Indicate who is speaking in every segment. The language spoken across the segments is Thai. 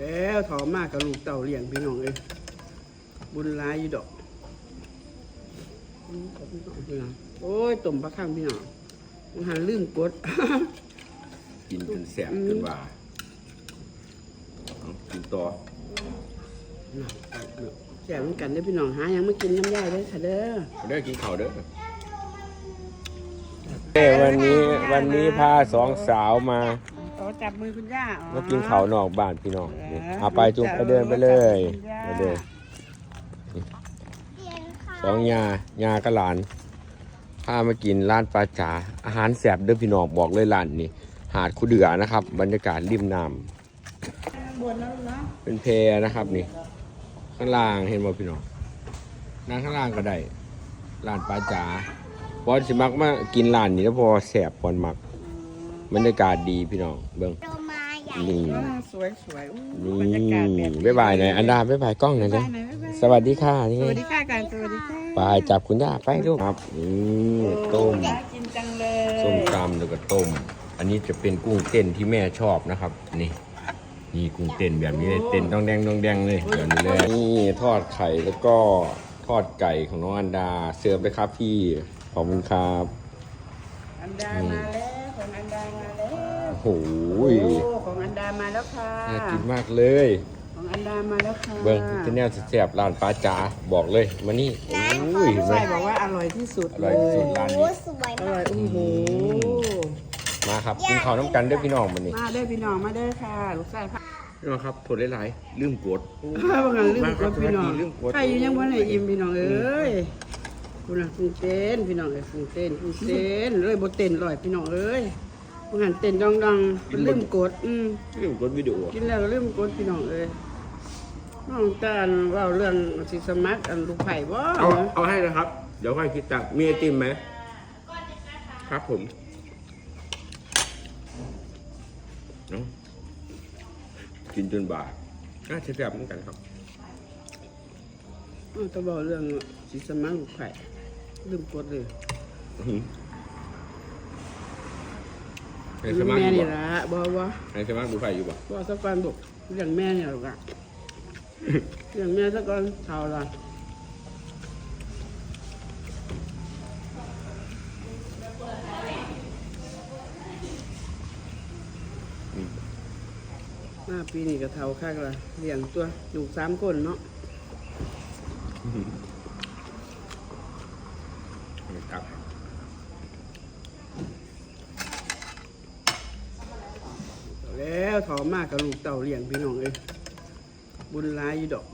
Speaker 1: แล้วถอมากกับลูกเต่าเลี้ยงพี่น้องเอ้ยบุญร้ายอยู่ดอกอืมขอบคุณพี่น้องโอ้ยต้มปลาข้างพี่น้องมันหันลืมกด
Speaker 2: กินจนแสบจนว่าเอากินต่อ
Speaker 1: แจกเหมือนกันได้อพี่น้องหายังไม่กินน้ำย่ายเลยค่ะเด้อ
Speaker 2: เด้อกินข้าวเด้อ
Speaker 3: เอ้วันนี้วันนี้พาสองสาวมา
Speaker 1: ขอ จับมือคุณย่าอ๋อ
Speaker 3: มากินข้าวนอกบ้านพี่น้องนี่
Speaker 1: เออ
Speaker 3: เอาไปจุงไปเดินไปเลย
Speaker 1: คุณย่า
Speaker 3: ไปเลยสองยายากับหลานพามากินร้านปลาจ๋าอาหารแสบเด้อพี่น้องบอกเลยร้านนี้หาดคูเดือนะครับ บรรยากาศริมน้
Speaker 1: บนแล้วเนาะำ
Speaker 3: เป็นเพนะครับนี่ ข้างล่างเห็นบ่พี่น้องนั่งข้างล่างก็ได้ร้านปลาจ๋าพอสิมักมากินร้านนี้แล้วพอแสบพอนมัก บรรยากาศดีพี่น้องเบิ่ง
Speaker 4: โตมาใหญ่
Speaker 3: นี่
Speaker 1: อ่าสวยสวยอู้
Speaker 3: นี่
Speaker 1: บรรยากาศแบบ
Speaker 3: บ๊ายบายหน่อยอันดาบ๊ายบายกล้องหน่อย
Speaker 1: บ๊า
Speaker 3: เด้
Speaker 1: ยบายหน่อยบ๊ายบาย
Speaker 3: สวัสดีค่ะนี่
Speaker 1: สวัสดีค่ะกันสวัสดีค่ะ
Speaker 3: ไปจับคุณย่าไปลูกครับนี่ต้ม
Speaker 1: น่ากินจังเลย
Speaker 3: ส้มตำแล้วก็ต้ม อันนี้จะเป็นกุ้งเต้นที่แม่ชอบนะครับ นี่ นี่กุ้งเต้นแบบนี้เลยเต้นต้องแดงต้องแดงเลยแบบนี้เลยนี่ทอดไข่แล้วก็ทอดไก่ของน้องอันดาเสิร์ฟเลยครับพี่ขอบคุณครับ
Speaker 1: อันดามาแล้วของอัน ดามาแล้ว
Speaker 3: โอ้โห
Speaker 1: โอ้ของอันดามาแล้วค่ะ
Speaker 3: น่ากินมากเลย
Speaker 1: ของอันดามาแล้วค่ะ
Speaker 3: เบิ้งที่แนวแซ่บๆร้านปลาจ๋าบอกเลยมานี่โอ้ยเห็นไหม
Speaker 1: ใช่บอกว่าอร่อยที่สุด
Speaker 3: อร่อยที่สุดร้าน
Speaker 4: โอ้
Speaker 3: นี้
Speaker 4: สวย
Speaker 1: อ
Speaker 4: มา
Speaker 1: ร่อย
Speaker 4: ก
Speaker 1: โอ้โห
Speaker 3: มาครับกินข้าวน้ำกันเด้วยพี่น้องมันนี่
Speaker 1: มาเด้อพี่น้องมาเด้อค่ะลูกชายค่ะ
Speaker 3: พี่น้องครับโทษหลายๆลืมกด
Speaker 1: บางงานลืมกดพี่น้อง
Speaker 3: ลืมกด
Speaker 1: ใครอยู่ยังบ่ได้อิ่มพี่น้องเอ้ยคุณน่ะคุณเต้นพี่น้องเอ้ยคุณเต้นคุณเต้นเลยบ่เต้นร่อยพี่น้องเอ้ย บางงานเต้นดองๆเป็นลืมกด อืม
Speaker 3: ลืมกดวิดีโอ
Speaker 1: กินแล้วก็ลืมกดพี่น้องเอ้ยน้องตาลเว้าเรื่องสิสมัครอันลูกไผ่บ่
Speaker 3: เอาเอาให้นะครับ เดี๋ยวค่อยคิดตังค์มีไอติมไหมครับผมเนาะกินจนบ่ายน่าจะแซ่บเหมือนกันครับ
Speaker 1: อ้าวถ้าเว้าเรื่องสิสมัครลูกไผ่ลืมกดเลย
Speaker 3: อื้อหือ ในสมาร์ท
Speaker 1: แม่
Speaker 3: อยู่
Speaker 1: นี่
Speaker 3: บ่
Speaker 1: ล่ะบ่บ่
Speaker 3: ในสมาร์ทดูไฟอยู่บ่
Speaker 1: บ่สักก่อนบุกเรื่องแม่เนี่ยหรอกอะเรื่องแม่สักก่อนเท่าละมาปีนี้ก็เท่าข้างละเลี้ยงตัวอยู่สามคนเนาะ
Speaker 3: ครั บ
Speaker 1: แล้วถอมากกับลูกเต่าเลี้ยงพี่น้องเอ้ยบุญร้ายอยู่ดอก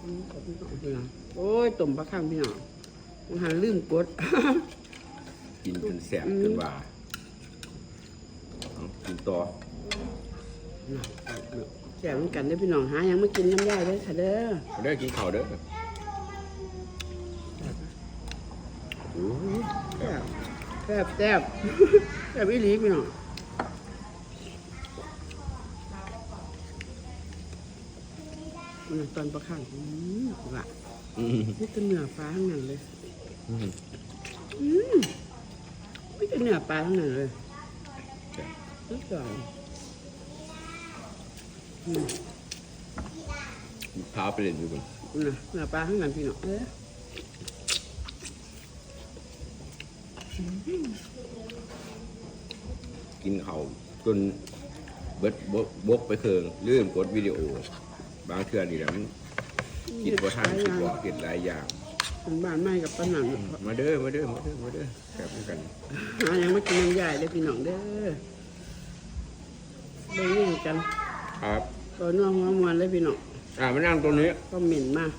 Speaker 1: อืมขอบคุณพี่น้องโอ้ยต้มปลาข้างพี่น้องมันหันลืมกด
Speaker 2: กินจนแสบจนว่าเอากินต่อ
Speaker 1: แจกเหมือนกันได้อพี่น้องหายังไม่กินน้ำย่ายเลยค่ะเด้อ
Speaker 2: เด้อกินข้าวเด้อ
Speaker 3: โอ้ย
Speaker 1: แซ่บแซ่บแซ่บอีหลีพี่น้อง มันนะตอนประข้างอืมละ
Speaker 3: อืม
Speaker 1: นี่เป็นเนื้อปลาทั้งนั้นเลย
Speaker 3: อืม
Speaker 1: อืมไม่เป็นเนื้อปลาทั้งนั้นเลยสุดยอดอืม
Speaker 2: พาไปเล่นอยู่บน
Speaker 1: นี่นะเนื้อปลาทั้งนั้นพี่น้องเอ้ย
Speaker 2: กินข้าวจนเบิดบกบกไปเคืองลืมกดวิดีโอ บางเทื่อนี่แหละมันกินบ่ทันคิดว่าเกินหลายอย่าง
Speaker 1: เป็นบ้านไม้กับปลาหนัง
Speaker 2: มาเด้อมาเด้อมาเด้อมาเด้อแซ่บเหมือนกัน
Speaker 1: หายังไม่กินน้ำย่ายเลยพี่น้องเด้อเบิ่งนี่กัน
Speaker 2: ครับ
Speaker 1: ตัวนัวหัวมวนเลยพี่น้อง
Speaker 2: อ่ามานั่งตรงนี้
Speaker 1: ก็เหม็นมาก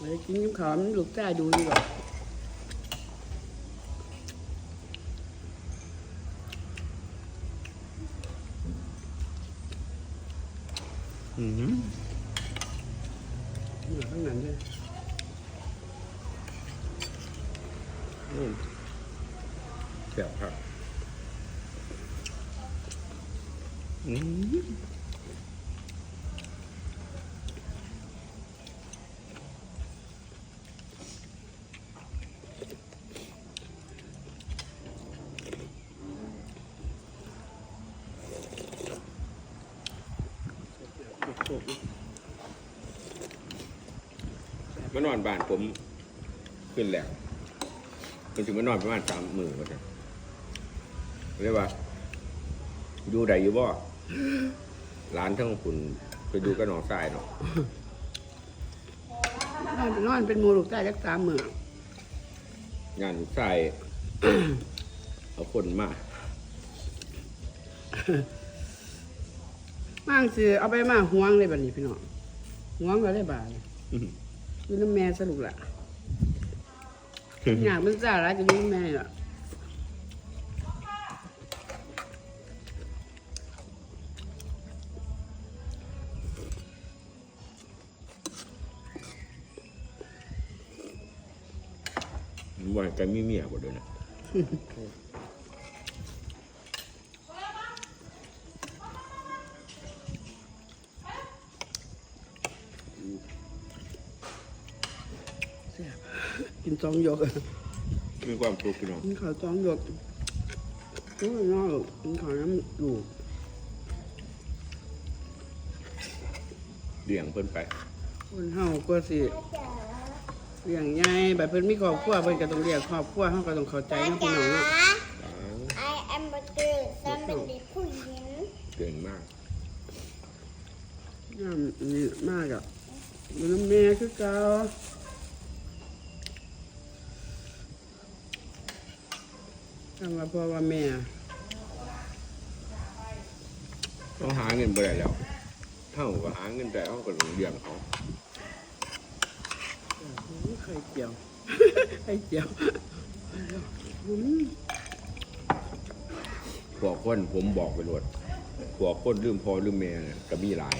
Speaker 1: เลยกินยิ้มขาวมันลูกจ้าดูดีกว่า
Speaker 2: อืม
Speaker 1: อยู่ข้างนั้นด้วย
Speaker 2: อืมแซ่วครับอืม
Speaker 3: มานอนบ้านผมขึ้นแล้วมันถึงมานอนประมาณสามหมื่นก็จะเรียกว่าอยู่ใดอยู่บ่ร้านทั้งคุณไปดูกับน้องทรายเนาะ
Speaker 1: นอนนอนเป็นหมูลูกใต้จักสามมื้องา
Speaker 3: นลูกทรายเอาคนมา
Speaker 1: มั่งสิเอาไปมาห่วงเลยบัดนี้พี่น้องห่วงก็ได้บาดนี้
Speaker 3: อื้อ
Speaker 1: อยู่น้ำแม่สรุปล่ะอยากมันซ่าหลายจะอยู่น้ำแม่ล่ะ
Speaker 3: หือว่ากันมีเมียบ่เด้อนะ
Speaker 1: กินสองหยก
Speaker 3: มีความสุขพี่น้อง
Speaker 1: กินข้าวสองหยกโอ้ยน้องกินข้าวน้ำอยู่
Speaker 3: เลี้ยงเพิ่นไป
Speaker 1: คนเฮาก็สิเลี้ยงใหญ่แบบเพิ่นมีครอบครัวเพิ่นก็ต้องเลี้ยงครอบครัวเฮาก็ต้องเข้าใจนะพี่น้องเนาะ
Speaker 3: อ๋อ
Speaker 4: I am a girl ฉันเป็นเด็กผู้หญิง
Speaker 3: เก่งมาก
Speaker 1: น้ำนี่มากอะอยู่น้ำแม่คือเก่า คำว่าพ่อว่าแม่
Speaker 3: เขาหาเงินบ่ได้แล้วเท่าก็หาเงินได้เขาก็ต้องเลี้ยงเขา
Speaker 1: ไข่เจียวไข่เจียวอืม
Speaker 3: พวกคนผมบอกไปหมดพวกคนลืมพ่อลืมแม่เนี่ยก็มีหลาย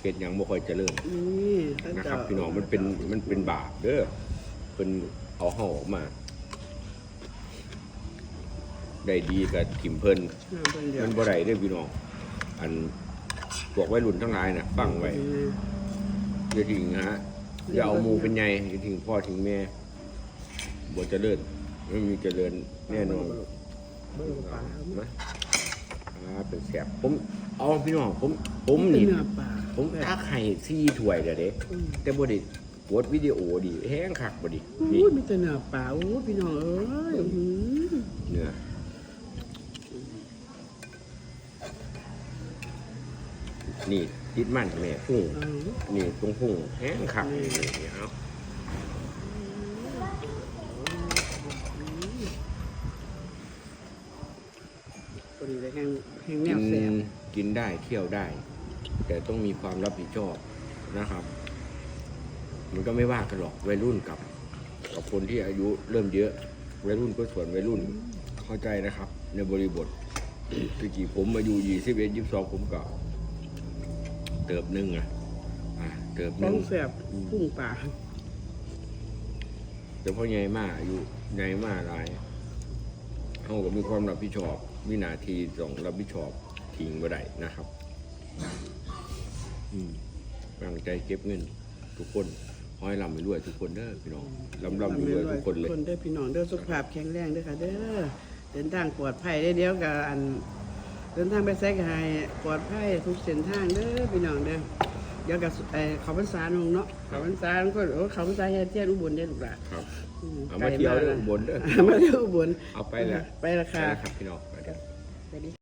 Speaker 3: เฮ็ดหยังบ่ค่อยเจริญ
Speaker 1: นี่ข้า
Speaker 3: นะค
Speaker 1: เจ้า
Speaker 3: รับ พี่น้องมันเป็นมันเป็นบาปเด้อเพิ่นเอาเฮาออกมา ได้ดีกับทิมเพิ่น
Speaker 1: น้ำเพิ่นเดียว
Speaker 3: มันบ่ได้เด้อพี่น้องอันพวกวัยรุ่นทั้งหลายน่ะฟังไว้
Speaker 1: อืม
Speaker 3: อย่าทิ้งฮะอย่าเอาหมู่เป็นใหญ่อย่าทิ้งพ่อทิ้งแม่บ่เจริญไม่มีเจริญแน่นอน
Speaker 1: เบิ่งปลา
Speaker 3: มาอ่าเป็นแสบผมเอาพี่น้องผม ผม
Speaker 1: เป็น
Speaker 3: นี่
Speaker 1: เนื้อปลา
Speaker 3: ผมตักให้ซี่ถ้วยเด้อเด้
Speaker 1: อืม
Speaker 3: แต่บ่ได้กดวิดีโอดิแห้งคักบ่ดิ
Speaker 1: โอ้
Speaker 3: นี่
Speaker 1: ยมีแต่เนื้อปลาโอ้ยพี่น้องเอ้ยอื้อหือ
Speaker 3: เนื้อ นี่ติดมันแม่พุ่ง
Speaker 1: เอา
Speaker 3: นี่ตรงพุ่งแห้งคักนี่นี่เอา
Speaker 1: ตัวนี้เลยแห้งแห้งแน
Speaker 3: กิ
Speaker 1: วแซ่บ
Speaker 3: กินได้เที่ยวได้ แต่ต้องมีความรับผิดชอบนะครับ มันก็ไม่ว่ากันหรอกวัยรุ่นกับ กับคนที่อายุเริ่มเยอะวัยรุ่นก็ส่วนวัยรุ่นเข้าใจนะครับ ในบริบทคือกี่ผมอายุยี่สิบเอ็ดยี่สิบสองผมก็ เติบหนึ่งอะอะเติบห
Speaker 1: ขอ
Speaker 3: นึ่
Speaker 1: ง
Speaker 3: ง
Speaker 1: แซ่บพุ่งปลา
Speaker 3: แต่พอใหญ่มากอายุใหญ่มากหลายเขาก็มีความรับผิดชอบ วินาทีต้องรับผิดชอบทิ้งบ่ได้นะครับ อืมตั้งใจเก็บเงิน ทุกคนขอให้ร่ำไปรวยทุกคนเด้อพี่น้องร่ำร่ำไปรวยทุกคนเลย
Speaker 1: คนเด้อพี่น้องเด้อสุขภาพแข็งแรงเด้อค่ะเด้อเดินทางปลอดภัยได้อเดี๋ยวกับอัน เดินทางไปไซก็ให้ปลอดภัยทุกเส้นทางเด้อพี่น้องเด้อเดี๋ยวกับเอ่อเขาพรรษาลงเนาะเขาพรรษาก็โอ้เขาพรรษาเฮ็ดเที่ยวอุบลได้อลูกหลาน
Speaker 3: ครับ
Speaker 1: อื
Speaker 3: เอามาเที่ยวเด้ออุบลเด้อ
Speaker 1: เอามาเที่ยวอุบล
Speaker 3: เอาไปละ
Speaker 1: ไปละค่ะ
Speaker 3: ไปละครับพี่น้องไปเด้อ
Speaker 1: สวัสดี